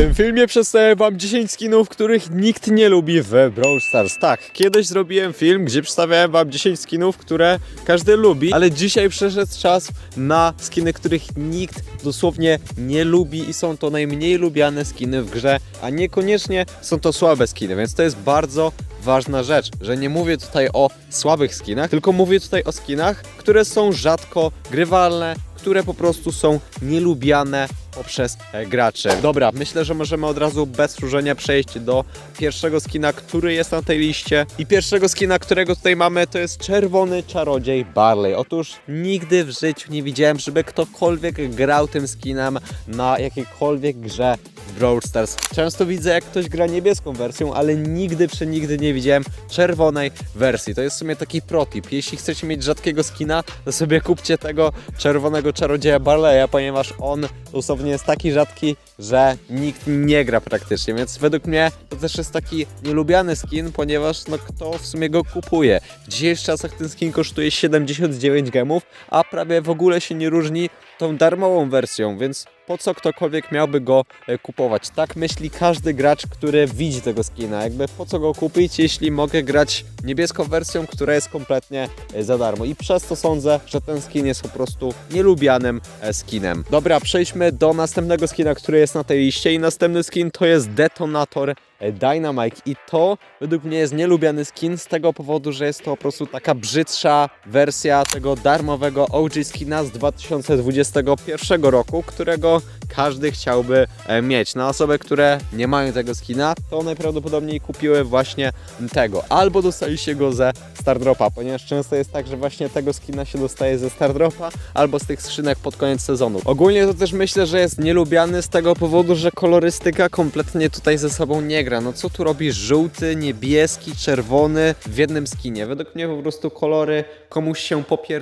tym filmie przedstawię wam 10 skinów, których nikt nie lubi w Brawl Stars. Tak, kiedyś zrobiłem film, gdzie przedstawiałem wam 10 skinów, które każdy lubi, ale dzisiaj przyszedł czas na skiny, których nikt dosłownie nie lubi i są to najmniej lubiane skiny w grze, a niekoniecznie są to słabe skiny, więc to jest bardzo ważna rzecz, że nie mówię tutaj o słabych skinach, tylko mówię tutaj o skinach, które są rzadko grywalne, które po prostu są nielubiane poprzez e, graczy. Dobra, myślę, że możemy od razu bez służenia przejść do pierwszego skina, który jest na tej liście. I pierwszego skina, którego tutaj mamy, to jest czerwony czarodziej Barley. Otóż nigdy w życiu nie widziałem, żeby ktokolwiek grał tym skinem na jakiejkolwiek grze Brawl Stars. Często widzę, jak ktoś gra niebieską wersją, ale nigdy przenigdy nie widziałem czerwonej wersji. To jest w sumie taki protip. Jeśli chcecie mieć rzadkiego skina, to sobie kupcie tego czerwonego czarodzieja Barleya, ponieważ on dosłownie jest taki rzadki, że nikt nie gra praktycznie, więc według mnie to też jest taki nielubiany skin, ponieważ no kto w sumie go kupuje. W dzisiejszych czasach ten skin kosztuje 79 gemów, a prawie w ogóle się nie różni tą darmową wersją, więc po co ktokolwiek miałby go e, kupować? Tak myśli każdy gracz, który widzi tego skina. Jakby po co go kupić, jeśli mogę grać niebieską wersją, która jest kompletnie e, za darmo. I przez to sądzę, że ten skin jest po prostu nielubianym e, skinem. Dobra, przejdźmy do następnego skina, który jest na tej liście. I następny skin to jest Detonator Dynamite. I to według mnie jest nielubiany skin z tego powodu, że jest to po prostu taka brzydsza wersja tego darmowego OG skina z 2021 roku, którego każdy chciałby e, mieć. Na osoby, które nie mają tego skina, to najprawdopodobniej kupiły właśnie tego. Albo dostaliście go ze Stardropa, ponieważ często jest tak, że właśnie tego skina się dostaje ze Stardropa albo z tych skrzynek pod koniec sezonu. Ogólnie to też myślę, że jest nielubiany z tego powodu, że kolorystyka kompletnie tutaj ze sobą nie gra. No co tu robisz? Żółty, niebieski, czerwony w jednym skinie. Według mnie po prostu kolory komuś się popier...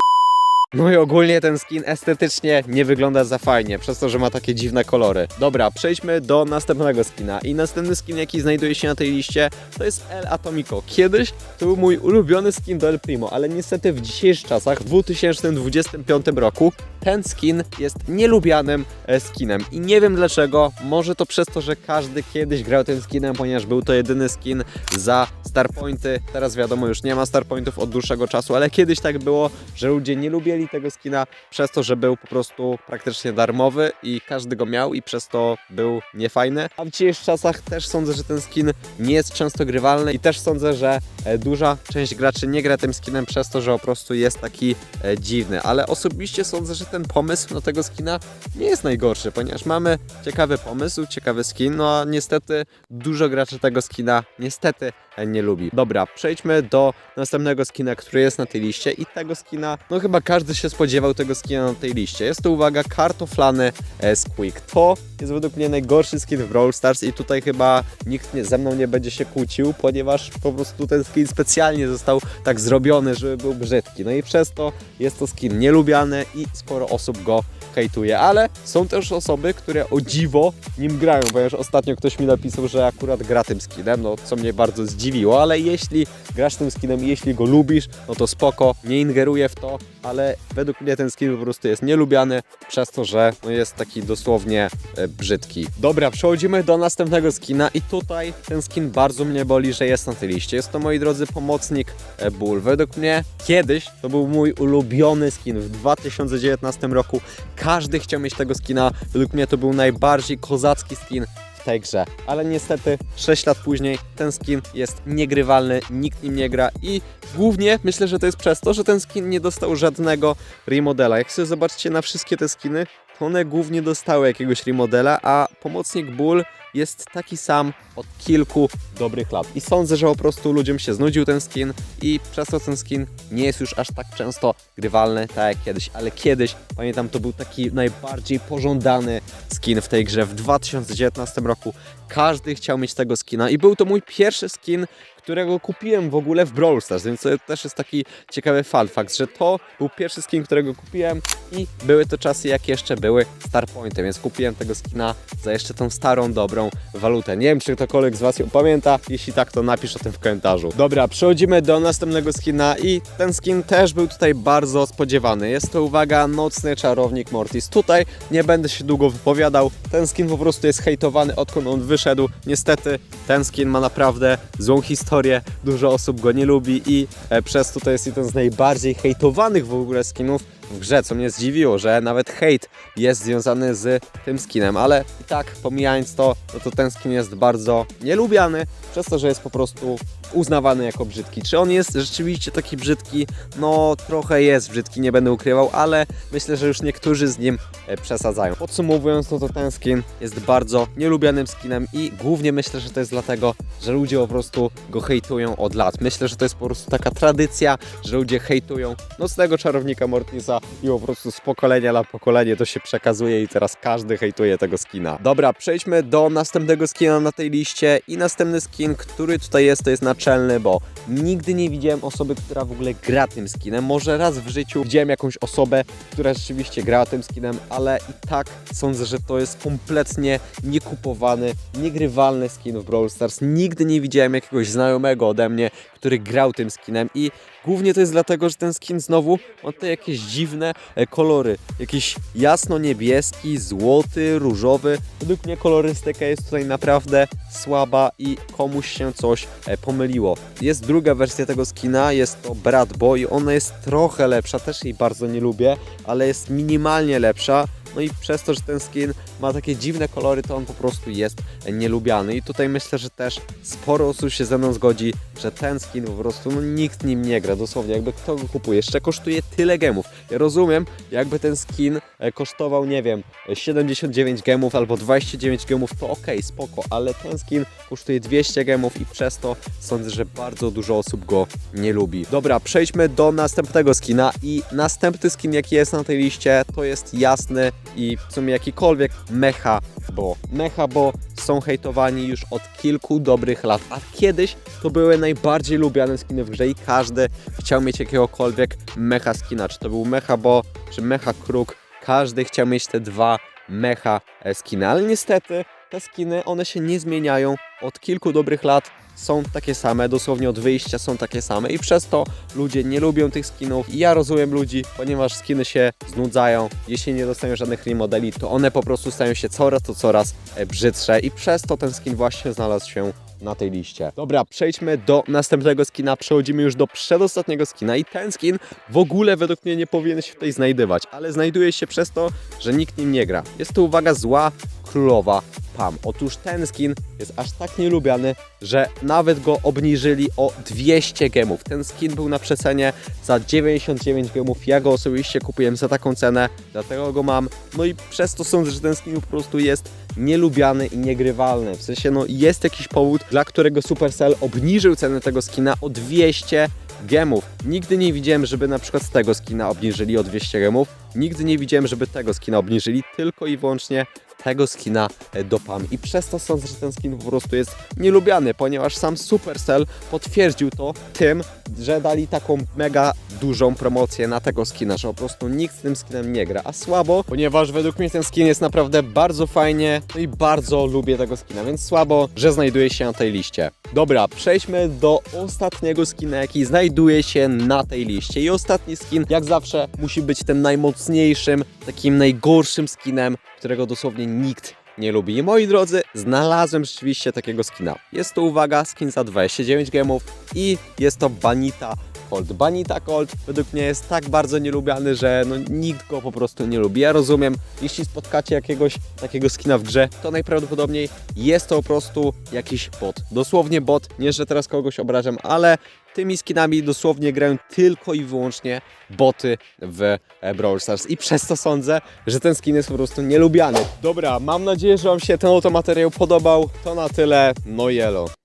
No i ogólnie ten skin estetycznie nie wygląda za fajnie, przez to, że ma takie dziwne kolory. Dobra, przejdźmy do następnego skina. I następny skin, jaki znajduje się na tej liście, to jest El Atomico. Kiedyś to był mój ulubiony skin do El Primo, ale niestety w dzisiejszych czasach, w 2025 roku, ten skin jest nielubianym e, skinem. I nie wiem dlaczego, może to przez to, że każdy kiedyś grał tym skinem, ponieważ był to jedyny skin za Starpointy. Teraz wiadomo, już nie ma Starpointów od dłuższego czasu, ale kiedyś tak było, że ludzie nie lubili tego skina przez to, że był po prostu praktycznie darmowy i każdy go miał i przez to był niefajny. A w dzisiejszych czasach też sądzę, że ten skin nie jest często grywalny i też sądzę, że e, duża część graczy nie gra tym skinem przez to, że po prostu jest taki e, dziwny. Ale osobiście sądzę, że ten pomysł na tego skina nie jest najgorszy, ponieważ mamy ciekawy pomysł, ciekawy skin, no a niestety dużo graczy tego skina niestety e, nie lubi. Dobra, przejdźmy do następnego skina, który jest na tej liście i tego skina, no chyba każdy się spodziewał tego skina na tej liście. Jest to, uwaga, kartoflany e, Squeak. To jest według mnie najgorszy skin w Brawl Stars i tutaj chyba nikt nie, ze mną nie będzie się kłócił, ponieważ po prostu ten skin specjalnie został tak zrobiony, żeby był brzydki. No i przez to jest to skin nielubiany i sporo osób go hejtuje, ale są też osoby, które o dziwo nim grają, ponieważ ostatnio ktoś mi napisał, że akurat gra tym skinem, no co mnie bardzo zdziwiło, ale jeśli grasz tym skinem i jeśli go lubisz, no to spoko, nie ingeruję w to, ale według mnie ten skin po prostu jest nielubiany przez to, że no jest taki dosłownie e, brzydki. Dobra, przechodzimy do następnego skina i tutaj ten skin bardzo mnie boli, że jest na tej liście. Jest to, moi drodzy, pomocnik e. Według mnie kiedyś to był mój ulubiony skin w 2019 roku. Każdy chciał mieć tego skina. Według mnie to był najbardziej kozacki skin w tej grze. Ale niestety 6 lat później ten skin jest niegrywalny, nikt nim nie gra i głównie myślę, że to jest przez to, że ten skin nie dostał żadnego remodela. Jak sobie zobaczycie na wszystkie te skiny, one głównie dostały jakiegoś remodela, a pomocnik Bull jest taki sam od kilku dobrych lat. I sądzę, że po prostu ludziom się znudził ten skin i przez to ten skin nie jest już aż tak często grywalny, tak jak kiedyś, ale kiedyś, pamiętam, to był taki najbardziej pożądany skin w tej grze w 2019 roku. Każdy chciał mieć tego skina i był to mój pierwszy skin, którego kupiłem w ogóle w Brawl Stars, więc to też jest taki ciekawy fun fact, że to był pierwszy skin, którego kupiłem i były to czasy, jak jeszcze były Starpointy, więc kupiłem tego skina za jeszcze tą starą, dobrą walutę. Nie wiem, czy ktokolwiek z Was ją pamięta, jeśli tak, to napisz o tym w komentarzu. Dobra, przechodzimy do następnego skina i ten skin też był tutaj bardzo spodziewany. Jest to, uwaga, Nocny Czarownik Mortis. Tutaj nie będę się długo wypowiadał, ten skin po prostu jest hejtowany, odkąd on wyszedł. Niestety, ten skin ma naprawdę złą historię, dużo osób go nie lubi i e, przez to to jest jeden z najbardziej hejtowanych w ogóle skinów w grze, co mnie zdziwiło, że nawet hejt jest związany z tym skinem, ale i tak pomijając to, no to ten skin jest bardzo nielubiany, przez to, że jest po prostu uznawany jako brzydki. Czy on jest rzeczywiście taki brzydki? No trochę jest brzydki, nie będę ukrywał, ale myślę, że już niektórzy z nim e, przesadzają. Podsumowując, no to ten skin jest bardzo nielubianym skinem i głównie myślę, że to jest dlatego, że ludzie po prostu go hejtują od lat. Myślę, że to jest po prostu taka tradycja, że ludzie hejtują nocnego czarownika Mortisa i po prostu z pokolenia na pokolenie to się przekazuje i teraz każdy hejtuje tego skina. Dobra, przejdźmy do następnego skina na tej liście i następny skin, który tutaj jest, to jest naczelny, bo nigdy nie widziałem osoby, która w ogóle gra tym skinem. Może raz w życiu widziałem jakąś osobę, która rzeczywiście grała tym skinem, ale i tak sądzę, że to jest kompletnie niekupowany, niegrywalny skin w Brawl Stars. Nigdy nie widziałem jakiegoś znajomego ode mnie, który grał tym skinem i głównie to jest dlatego, że ten skin znowu ma te jakieś dziwne e, kolory. Jakiś jasno-niebieski, złoty, różowy. Według mnie kolorystyka jest tutaj naprawdę słaba i komuś się coś e, pomyliło. Jest druga wersja tego skina, jest to Brat Boy. Ona jest trochę lepsza, też jej bardzo nie lubię, ale jest minimalnie lepsza. No i przez to, że ten skin ma takie dziwne kolory, to on po prostu jest nielubiany. I tutaj myślę, że też sporo osób się ze mną zgodzi, że ten skin po prostu, no nikt nim nie gra, dosłownie, jakby kto go kupuje. Jeszcze kosztuje tyle gemów. Ja rozumiem, jakby ten skin e, kosztował, nie wiem, 79 gemów albo 29 gemów, to okej, spoko, ale ten skin kosztuje 200 gemów i przez to sądzę, że bardzo dużo osób go nie lubi. Dobra, przejdźmy do następnego skina i następny skin, jaki jest na tej liście, to jest jasny i w sumie jakikolwiek mecha, bo mecha, bo są hejtowani już od kilku dobrych lat, a kiedyś to były najbardziej lubiane skiny w grze i każdy chciał mieć jakiegokolwiek mecha skina, czy to był mecha bo, czy mecha kruk, każdy chciał mieć te dwa mecha e, skiny, ale niestety te skiny, one się nie zmieniają. Od kilku dobrych lat, są takie same, dosłownie od wyjścia są takie same i przez to ludzie nie lubią tych skinów. I ja rozumiem ludzi, ponieważ skiny się znudzają, jeśli nie dostają żadnych remodeli, to one po prostu stają się coraz to coraz e, brzydsze. I przez to ten skin właśnie znalazł się na tej liście. Dobra, przejdźmy do następnego skina, przechodzimy już do przedostatniego skina i ten skin w ogóle według mnie nie powinien się tutaj znajdować, ale znajduje się przez to, że nikt nim nie gra. Jest to uwaga zła królowa Pam. Otóż ten skin jest aż tak nielubiany, że nawet go obniżyli o 200 gemów. Ten skin był na przecenie za 99 gemów. Ja go osobiście kupiłem za taką cenę, dlatego go mam. No i przez to sądzę, że ten skin po prostu jest nielubiany i niegrywalny. W sensie, no jest jakiś powód, dla którego Supercell obniżył cenę tego skina o 200 gemów. Nigdy nie widziałem, żeby na przykład z tego skina obniżyli o 200 gemów. Nigdy nie widziałem, żeby tego skina obniżyli, tylko i wyłącznie tego skina e, do PAM. I przez to sądzę, że ten skin po prostu jest nielubiany, ponieważ sam Supercell potwierdził to tym, że dali taką mega dużą promocję na tego skina, że po prostu nikt z tym skinem nie gra, a słabo, ponieważ według mnie ten skin jest naprawdę bardzo fajnie, no i bardzo lubię tego skina, więc słabo, że znajduje się na tej liście. Dobra, przejdźmy do ostatniego skina, jaki znajduje się na tej liście. I ostatni skin, jak zawsze, musi być tym najmocniejszym, takim najgorszym skinem, którego dosłownie nikt nie lubi. I moi drodzy, znalazłem rzeczywiście takiego skina. Jest to, uwaga, skin za 29 gemów i jest to Banita Colt. Banita Colt według mnie jest tak bardzo nielubiany, że no, nikt go po prostu nie lubi. Ja rozumiem, jeśli spotkacie jakiegoś takiego skina w grze, to najprawdopodobniej jest to po prostu jakiś bot. Dosłownie bot, nie że teraz kogoś obrażam, ale tymi skinami dosłownie grają tylko i wyłącznie boty w e, Brawl Stars i przez to sądzę, że ten skin jest po prostu nielubiany. Dobra, mam nadzieję, że Wam się ten oto materiał podobał. To na tyle. No jelo.